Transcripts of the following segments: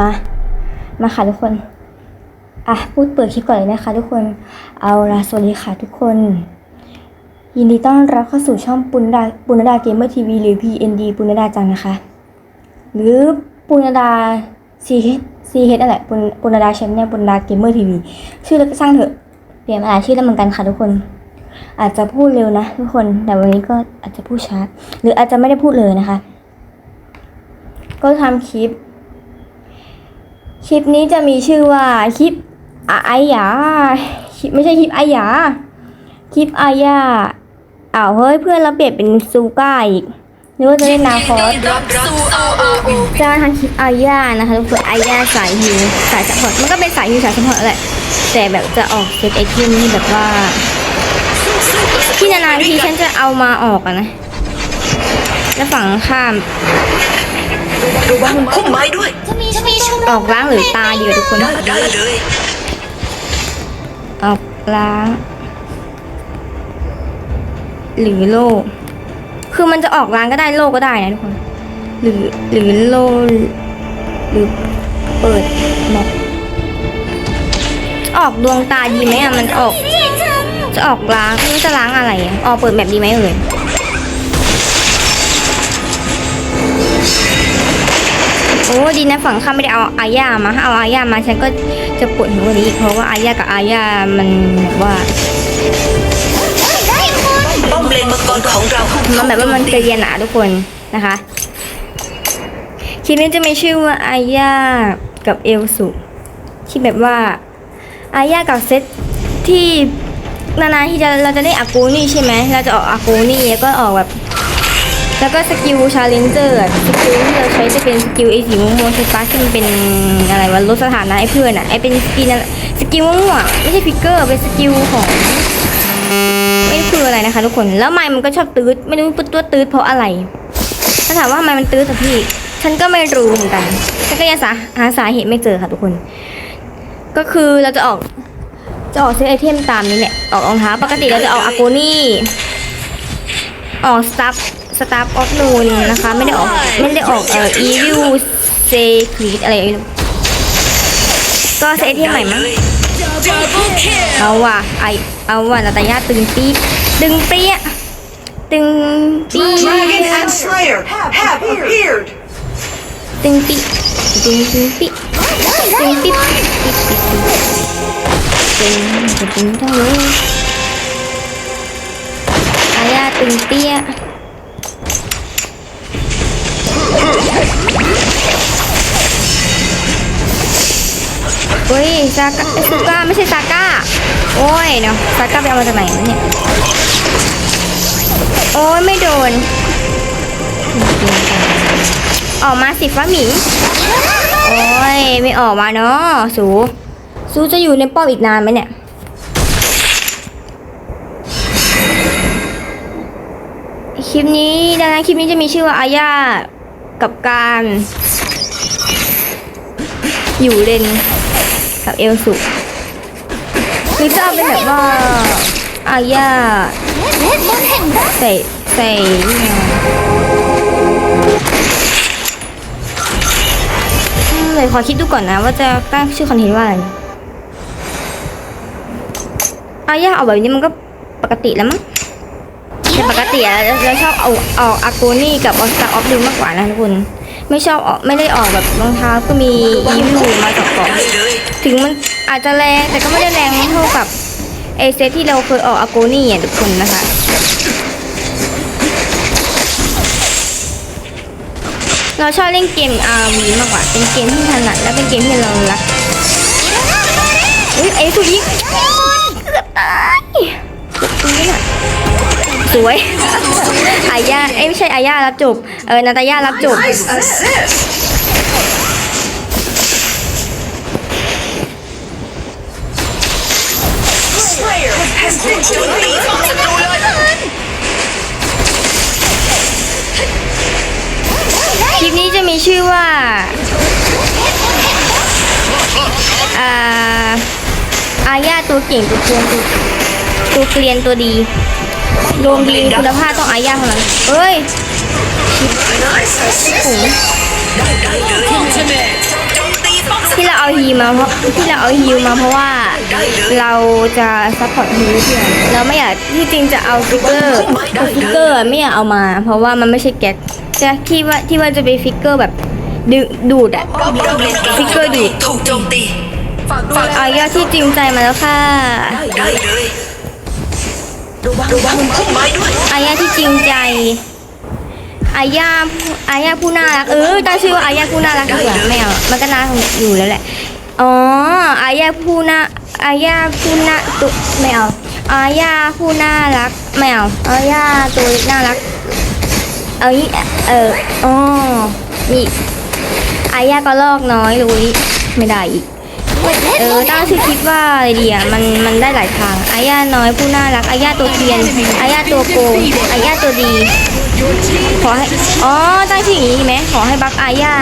มา มาค่ะทุกคน อะพูดเปิดคลิปก่อนเลยนะคะ ทุกคน เอาละสวัสดีค่ะทุกคน ยินดีต้อนรับเข้าสู่ช่องปุณดาปุณดาเกมเมอร์ทีวีหรือ PND ปุณดาจังนะคะ หรือปุณดา C C H นั่นแหละปุณปุณดาแชมป์เนี่ยปุณดาเกมเมอร์ทีวีชื่อแล้วก็สร้างเถอะเปลี่ยนมาหลายชื่อแล้วเหมือนกันค่ะทุกคน อาจจะพูดเร็วนะทุกคน แต่วันนี้ก็อาจจะพูดช้า หรืออาจจะไม่ได้พูดเลยนะคะ ก็ทำคลิป คลิปนี้จะมีชื่อว่าคลิปอะไอหยาไม่ใช่คลิปไอหยาคลิปอายาอ้าวเฮ้ยเพื่อนเราเปลี่ยนเป็นซูก้าอีกนึกว่าจะเล่นนาคอสรับสู่ RRO จะมาทำคลิปอายานะคะทุกคนอายาสายฮิวสายสปอร์ตมันก็เป็นสายฮิวสายสปอร์ตแหละแต่แบบจะออกเซตไอเทมนี่แบบว่า ที่นานๆทีฉันจะเอามาออกอะนะ แล้วฝั่งข้าม ระวังพุ่มไม้ด้วย จะมีจะมีชออกล้างหรือตาดีกว่าทุกคนได้ได้เลย ออกล้าง หรือโล่คือมันจะออกล้างก็ได้โล่ก็ได้นะทุกคน หรือหรือโล่หรือเปิดแมปออกดวงตาดีไหมอะมันออก จะออกล้างไม่จะล้างอะไรอะออกเปิดแมปดีไหมเอ่ย โอ้ดีนะฝั่งข้าไม่ได้เอาอาญามาถ้าเอาอาญามาฉันก็จะปวดหัวนี้อีกเพราะว่าอาญากับอาญามันแบบว่าป้อมเลนมังกรของเรามันแบบว่ามันเกรียนหนาทุกคนนะคะคลิปนี้จะมีชื่อว่าอาญากับเอลสุที่แบบว่าอาญากับเซตที่นานๆที่จะเราจะได้อากูนี่ใช่ไหมเราจะออกอากูนี่แล้วก็ออกแบบ แล้วก็สกิลชาเลนเจอร์สกิลที่เราใช้จะเป็นสกิลไอสีม่วงๆสปาร์ที่มันเป็นอะไรวะลดสถานะไอเพื่อนอะไอเป็นสกิลสกิลม่วงๆไม่ใช่ฟิกเกอร์เป็นสกิลของไม่คืออะไรนะคะทุกคนแล้วไมค์มันก็ชอบตืดไม่รู้ตัวตืดเพราะอะไร ถ้าถามว่าทำไมมันตืดแต่พี่ฉันก็ไม่รู้เหมือนกันฉันก็ยังสาหาสาเหตุไม่เจอค่ะทุกคน ก็คือเราจะออกจะออกเซตไอเทมตามนี้แหละออกรองเท้าปกติเราจะออกอาโกนี่ออกสตาร์ สตาร์ออฟนูนนะคะ ไม่ได้ออกไม่ได้ออกเอ่ออีวิวเซครีดอะไรไม่รู้ก็เซตไอเทมใหม่มั้ง Double kill เอาว่ะไอเอาว่ะนาตาญาตึงปี๊ดตึงเปี้ยะตึงปี๊ Dragon ด and Slayer have appeared ตึงปี๊ตึงตึงปี๊ตึงปี๊ดปี๊ดปี๊ดตึงตึงตึงเท่าเลยอายาตึงเปี้ยะ เฮ้ยซาก้าซูก้าไม่ใช่ซาก้า โอ้ยเนาะซาก้าไปเอามาจากไหนวะเนี่ย โอ้ยไม่โดน ออกมาสิฟ้าหมิงโอ้ยไม่ออกมาเนาะสูสูจะอยู่ในป้อมอีกนานไหมเนี่ยคลิปนี้ดังนั้นคลิปนี้จะมีชื่อว่าอาญา กับการอยู่เลนกับเอลสุหรือจะเอาเป็นแบบว่าอาญาเล่นบนแห่งรักใส่ใส่นี่ไงอืมเลยขอคิดดูก่อนนะว่าจะตั้งชื่อคอนเทนต์ว่าอะไรอาย่าเอาแบบนี้มันก็ปกติแล้วมั้ง แต่ปกติเราชอบเอาเอาอากูนี่กับออสตาออฟดูมากกว่านะทุกคนไม่ชอบออกไม่ได้ออกแบบรองเท้าก็มีอีวิวมาจากกาะได้เลยถึงมันอาจจะแรงแต่ก็ไม่ได้แรงเท่ากับเอเซที่เราเคยออกอากูนี่อะทุกคนนะคะเราชอบเล่นเกม RV มากกว่า เป็นเกมที่ถนัดและเป็นเกมที่เรารักอุ้ยไอ้สุยิงเกือบตาย สวย อาญาเอ้ยไม่ใช่อาญารับจบ เออนาตาญารับจบ Nice assist. คลิปนี้จะมีชื่อว่า อ่า อาญาตัวเก่งตัวเกรียนตัวตัวเกรียนตัวดี รวมดีคุณภาพต้องอาญาเท่านั้นเอ้ย Nice assist โอ้โหได้ได้เลย Ultimate โจมตีที่เราเอาฮีมาเพราะที่เราเอาฮีมาเพราะว่าเราจะซัพพอร์ตฮีเพื่อนเราไม่อยากที่จริงจะเอาฟิกเกอร์แต่ฟิกเกอร์ไม่อยากเอามา เพราะว่ามันไม่ใช่แก๊กจะที่ว่าที่ว่าจะเป็นฟิกเกอร์แบบดึดูดอะฟิกเกอร์ดูดถูกโจมตีอายาที่จริงใจมาแล้วค่ะได้เลย ระวังระวังพุ่มไม้ด้วยอายาที่จริงใจอายาอายาผู้น่ารักเออตั้งชื่อว่าอายาผู้น่ารักดีกว่าไม่เอามันก็น่าอยู่แล้วแหละอ๋ออายาผู้น่าอายาผู้น่าตุไม่เอาอายาผู้น่ารักไม่เอาอายาตัวเล็กน่ารักเอางี้เอออ๋อนี่อายาก็ลอกน้อยรู้นี่ไม่ได้อีก เออตั้งชื่อคลิปว่าอะไรดีอะมันมันได้หลายทางอาญาน้อยผู้น่ารักอาญาตัวเทียนอาญาตัวโกงอาญาตัวดี ขอให้อ๋อตั้งชื่ออย่างนี้ดีไหมขอให้บัฟอาญา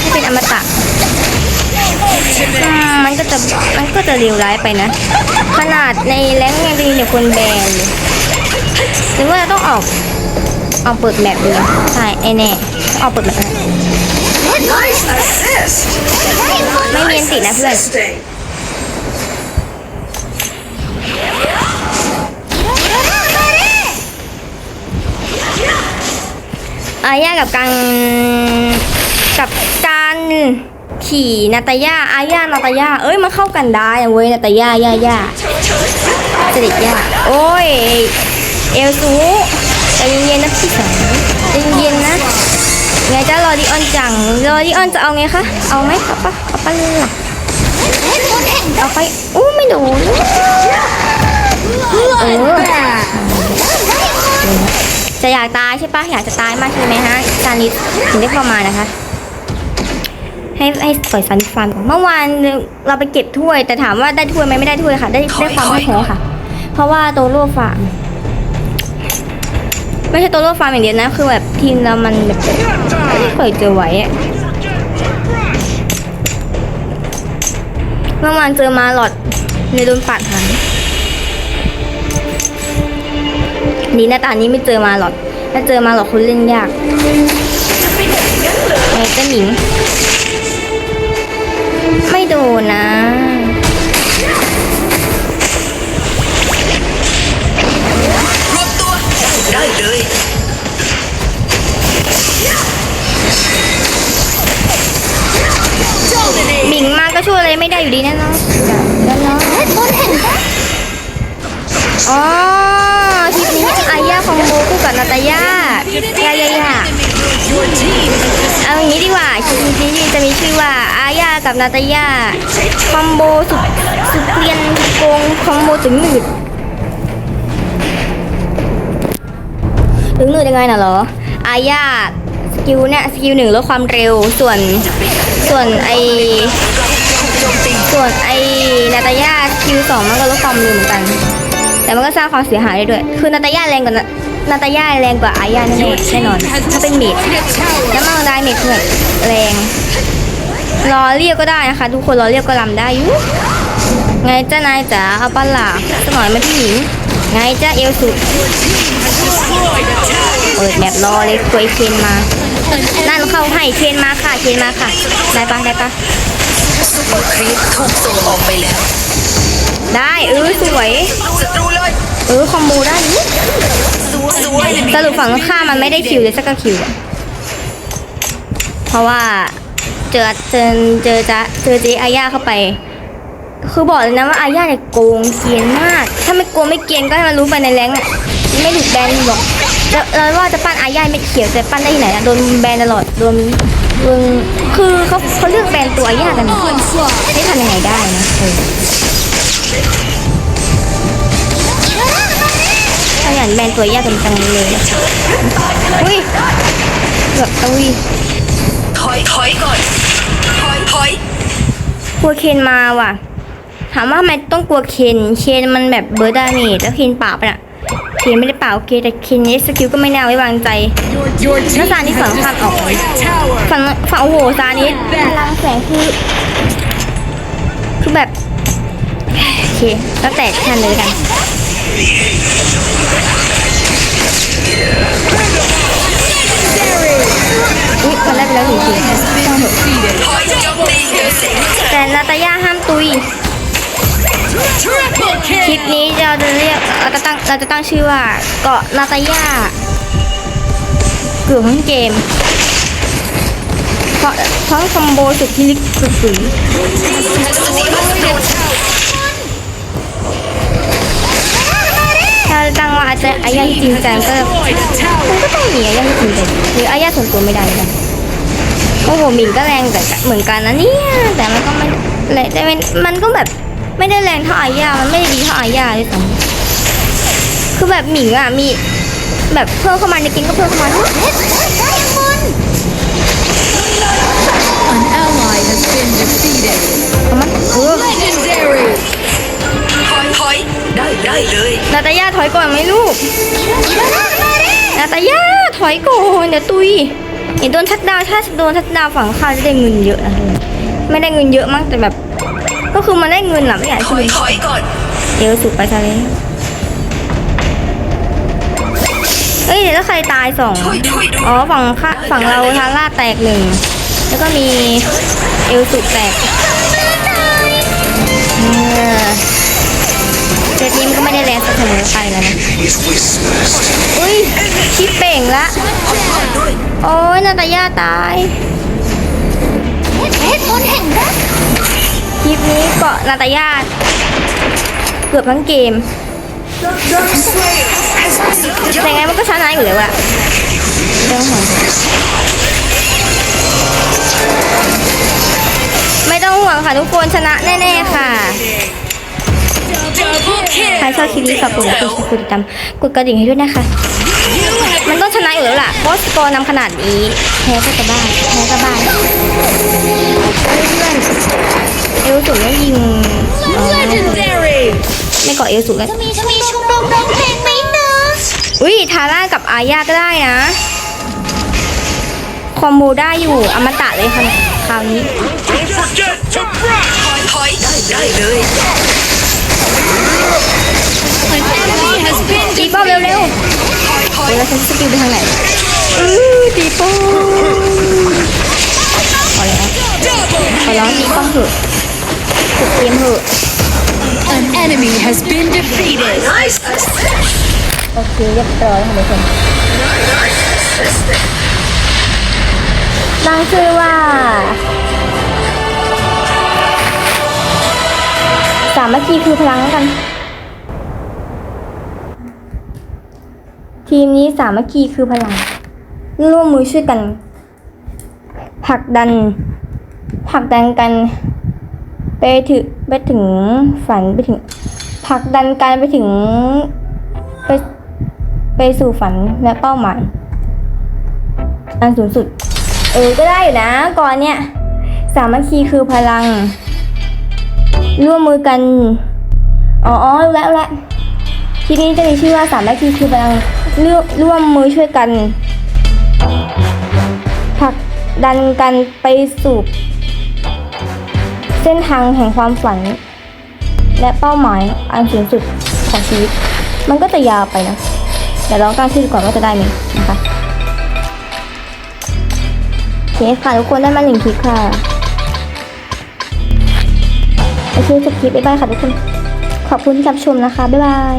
ให้เป็นอมตะอืมมันก็จะมันก็จะเลวร้ายไปนะ ขนาดในแรงค์ยังจะมีแต่คนแบนเลยหรือว่าจะต้องออกออกเปิดแมปเลยใช่ไอแน่ออกเปิดแมปนะ Nice assist ไม่เมียนติดนะเพื่อน Stay อาญากับการกับการขี่นาตาย่าอาญานาตาย่าเอ้ยมันเข้ากันได้นะเว้ยนาตาย่าย่าย่าสด็จย่าโอ้ยเอลซูใจเย็นๆนะพี่สาวใจเย็น ไงจ้ารอดิออนจังรอดิออนจะเอาไงคะ เอาไหมเอาปะเอาปะเลยล่ะเวทมนต์แห่งรักเอาไปอู้ไม่โดนจะอยากตายใช่ปะอยากจะตายมากใช่ไหมฮะซานิสถึงได้เข้ามานะคะให้ให้ปล่อยซานิสฟาร์มก่อนเมื่อวานเราไปเก็บถ้วย แต่ถามว่าได้ถ้วยไหมไม่ได้ถ้วยค่ะ ได้ได้ความไม่แพ้ค่ะ เพราะว่าโตโร่ฟาร์มไม่ใช่โตโร่ฟาร์มอย่างเดียวนะ คือแบบทีมเรามันแบบ ไม่เคยเจอไว้อะเมื่อวานเจอมาหลอดในโดนปัดหันนี่หน้าตานี้ไม่เจอมาหลอดถ้าเจอมาหลอดคุณเล่นยากไงเจ้าหนิง ไม่โดนนะ อยู่ดีแน่นอนแน่นอนเวทมนต์แห่งรักอ๋อคลิปนี้อายาคอมโบคู่กับนาตายาย่าย่าย่าเอาอย่างนี้ดีกว่าคลิปนี้จะมีชื่อว่าอายากับนาตายาคอมโบสุดสุดเกลียนโกงคอมโบถึงหนืดถึงหนืดยังไงน่ะเหรออายาสกิลเนี่ยสกิลหนึ่งลดความเร็วส่วนส่วนไอ ส่วนไอนาตาย่าคิวสองมันก็ลดความเร็วเหมือนกัน แต่มันก็สร้างความเสียหายได้ด้วย คือนาตาย่าแรงกว่านาตาย่าแรงกว่าอาย่าแน่แน่นอนถ้าเป็นเมดแล้วมันได้เมดคือแรงรอเรียกก็ได้นะคะ ทุกคนรอเรียกก็ลำได้อยู่ไงจ้านายจ๋าเอาปล่ะสักหน่อยไหมพี่หญิงไงจ้าเอลสุดเปิดแบบรอเลยคุยเคนมา นั่นเข้าให้เคนมาค่ะเคนมาค่ะได้ปะได้ปะ ซุปเปอร์ครีปถูกส่งออกไปแล้วได้เออสวย ศัตรูเลยเออคอมโบได้อยู่สวยสวยสรุปฝั่งตรงข้ามมันไม่ได้คิวเลยสักคิวอะเพราะว่าเจอเจอเจอจะเจอเจอาย่าเข้าไป คือบอกเลยนะว่าอาย่าเนี่ยโกงเกรียนมาก ถ้าไม่โกงไม่เกรียนก็ให้มันรู้ไปในแรงค์อะไม่ถูกแบนหรอกแล้วแล้วว่าจะปั้นอาย่าไม่เขียวแต่ปั้นได้ที่ไหนอะโดนแบนตลอดโดน โดนคือเขาเขาเลือกแบนตัวย่ากันไม่ทำยังไงได้นะเออขยันแบนตัวย่ากันจังเลยอุ้ยแบบอุ้ยถอยถอยก่อนถอยถอยกลัวเคนมาว่ะ ถามว่าทำไมต้องกลัวเคนเคนมันแบบเบอร์ดาเมจแล้วเคนป่าปน่ะ ทีไม่ได้เปล่าโอเคแต่คินนี้สกิลก็ไม่แน่ไว้วางใจถ้าซานิสสองพลามออกฝั่งฝั่งโอ้โหซานิสพลังแสงคือคือแบบโอเล้วแตกแทนเลยกันอุ้ยคนแรกไปแล้วหนึ่งทีแต่นาตา ลิปนี้เราจะเรียกเราจะตั้งเราจะตั้งชื่อว่าเกาะนาตาย่าเกือบทั้งเกมเพราะทั้งคอมโบสุดที่ลิกสุดฝืนถ้าตั้งว่าอาจจะอายาที่จริงจังก็มันก็ต้องมีอายาที่จริงจังหรืออายาส่วนตัวไม่ได้นะโอ้โหหมิงก็แรงแต่เหมือนกันนะเนี่ยแต่มันก็ไม่แต่มันมันก็แบบ ไม่ได้แรงเท่าอายามันไม่ได้ดีเท่าอายาด้วยซ้ำคือแบบหมิงอะมีแบบเพิ่มเข้ามาในเกมก็เพิ่มเข้ามาเพชรเพชรได้มน An ally has been defeated. เอามาเออ Legendary. ถอยถอยได้ได้เลยนาตาย่าถอยก่อนไหมลูก นาตาย่าถอยก่อนเดี๋ยวตุยเห็นโดนทักดาวน์ถ้าโดนทักดาวน์ฝั่งข้าวจะได้เงินเยอะนะไม่ได้เงินเยอะมากแต่แบบ ก็คือมันได้เงินหลัไม่อยากถให้อยคุณถอยก่อนเอวสุดไปซะเลยเอ้ยเดี๋ยวถ้าใครตายสองถอยถอยดูอ๋อฝั่งข้าฝั่งเราทาร่าแตกหนึ่งแล้วก็มีเอลสุดแตกเออเซตนี้มันก็ไม่ได้แรงเสมอไปแล้วนะ อุ้ยคิดเป่งละ โอ้ยนาตาย่าตายเพชรเพชรมนแห่งรัก คลิปนี้เกาะนาตาย่าเกือบทั้งเกม แต่ไงมันก็ชนะอยู่แล้วอะไม่ต้องห่วงค่ะทุกคนชนะแน่ ๆ ค่ะใครชอบคลิปนี้ฝากกดไลค์กดติดตามกดกระดิ่งให้ด้วยนะคะ มันต้องชนะอยู่แล้วล่ะเพราะสกอร์นำขนาดนี้แพ้ก็จะบ้าแพ้ก็บ้าเพื่อน เอลสุดแล้วยิงอ๋อ Legendary. ไม่เกาะเอลสุดแล้วจะมีจะมีชมรมร้องเพลงไหมนะอุ้ยทาร่ากับอาญาก็ได้นะคอมโบได้อยู่อมตะเลยค่ะเนี่ยคราวนี้ Don't forget to brush! ถอยถอยได้ได้เลย An enemy has been ตีป้อมเร็วถอยถๆอยเดี๋ยวเราใช้สกิลไปทางไหนอื้อตีป้อมขอแล้วขอร้องตีป้อมเถอะ ถูกเกมเถอะ An enemy has been defeated. ไนส์โอเคเรียบร้อยค่ะทุกคนตั้งชื่อว่าสามัคคีคือพลังแล้วกัน ทีมนี้สามัคคีคือพลัง ร่วมมือช่วยกันผลักดันผลักดันกัน ไปถึงไปถึงฝันไปถึงผลักดันกันไปถึงไปไปสู่ฝันและเป้าหมายอันสูงสุด เออ ก็ได้อยู่นะ ก่อนเนี่ยสามัคคีคือพลัง ร่วมมือกัน อ๋อแล้วรู้แล้วทีนี้จะมีชื่อว่าสามัคคีคือพลังร่วมร่วมมือช่วยกันผลักดันกันไปสู่ เส้นทางแห่งความฝัน และเป้าหมายอันสูงสุดของชีวิต มันก็จะยาวไปนะเดี๋ยวลองตั้งชื่อก่อนว่าจะได้ไหมนะคะโอเคค่ะทุกคนได้มาหนึ่งคลิปค่ะโอเคจบคลิปบ๊ายบายค่ะทุกคน ขอบคุณที่รับชมนะคะ บ๊ายบาย